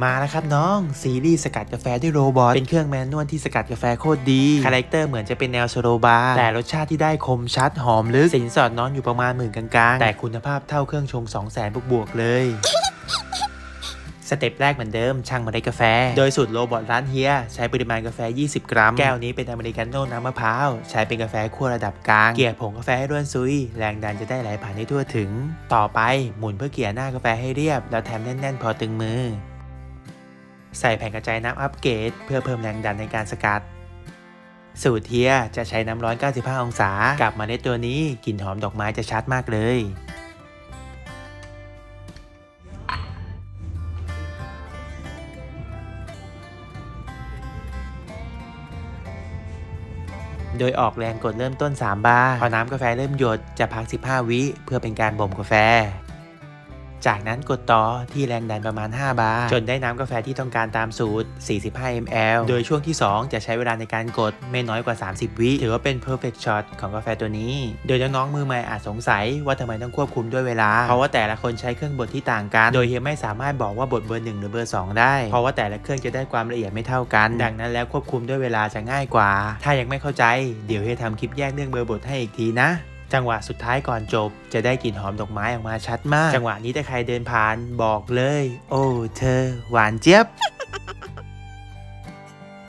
มาแล้วครับน้อง ซีรีส์สกัดกาแฟด้วยโรบอทเป็นเครื่องแมนนวลที่สกัดกาแฟโคตรดีคาแรคเตอร์เหมือนจะเป็นแนวสโลบาร์แต่รสชาติที่ได้คมชัดหอมลึกสินสอดน้อนอยู่ประมาณหมื่นกลางๆ แต่คุณภาพเท่าเครื่องชง 2 0 0 0 0 0บวกๆเลยสเต็ปแรกเหมือนเดิมช่างเมาได้กาแฟ โดยสูตรโรบอทร้านเฮีย ใช้ปริมาณกาแฟ 20 กรัม แก้วนี้เป็นอเมริกาโน่น้ำมะพร้าว ใช้เป็นกาแฟคั่วระดับกลาง เกลี่ยผงกาแฟให้ร่วนซุย แรงดันจะได้ไหลผ่านให้ทั่วถึง ต่อไปหมุนเพื่อเกลี่ยหน้ากาแฟให้เรียบ แล้วแถมแน่น ๆ พอตึงมือ ใส่แผ่นกระจายน้ำอัปเกรดเพื่อเพิ่มแรงดันในการสกัด สูตรเทียจะใช้น้ำร้อน 95 องศา กับเมล็ดตัวนี้กลิ่นหอมดอกไม้จะชัดมากเลย โดยออกแรงกดเริ่มต้น 3 บาร์พอน้ำกาแฟเริ่มหยดจะพัก 15 วิเพื่อเป็นการบ่มกาแฟ จากนั้นกดต่อที่แรงดันประมาณ 5 บาร์จนได้น้ำกาแฟที่ต้องการตามสูตร 45 ml โดยช่วงที่ 2 จะใช้เวลาในการกดไม่น้อยกว่า 30 วิ ถือว่าเป็น perfect shot ของกาแฟตัวนี้ โดยน้องๆมือใหม่อาจสงสัยว่าทำไมต้องควบคุมด้วยเวลา เพราะว่าแต่ละคนใช้เครื่องบดที่ต่างกัน โดยเฮียไม่สามารถบอกว่าบดเบอร์1หรือเบอร์ 2 ได้ เพราะว่าแต่ละเครื่องจะได้ความละเอียดไม่เท่ากัน ดังนั้นแล้วควบคุมด้วยเวลาจะง่ายกว่า ถ้ายังไม่เข้าใจเดี๋ยวเฮียทำคลิปแยกเรื่องเบอร์บดให้อีกทีนะ จังหวะสุดท้ายก่อนจบ จะได้กลิ่นหอมดอกไม้ออกมาชัดมาก จังหวะนี้ถ้าใครเดินผ่านบอกเลย โอ้เธอ หวานเจี๊ยบ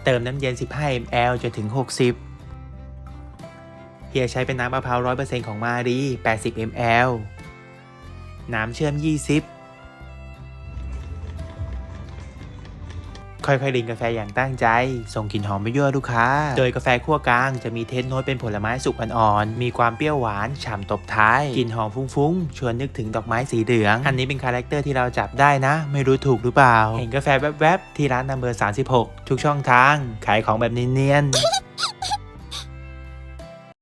เติมน้ำเย็น 15 ml จนถึง 60 เฮียใช้เป็นน้ำมะพร้าว 100%ของมารี80 ml น้ำเชื่อม 20 ค่อยๆรินกาแฟอย่างตั้งใจ ส่งกลิ่นหอมไปยั่วลูกค้า โดยกาแฟคั่วกลางจะมีเทสโน้ตเป็นผลไม้สุกอ่อนๆ มีความเปรี้ยวหวานฉ่ำตบท้าย กลิ่นหอมฟุ้งๆ ชวนนึกถึงดอกไม้สีเหลือง อันนี้เป็นคาแรคเตอร์ที่เราจับได้นะ ไม่รู้ถูกหรือเปล่า เห็นกาแฟแวบๆ ที่ร้านนัมเบอร์36 ทุกช่องทาง ขายของแบบเนียนๆ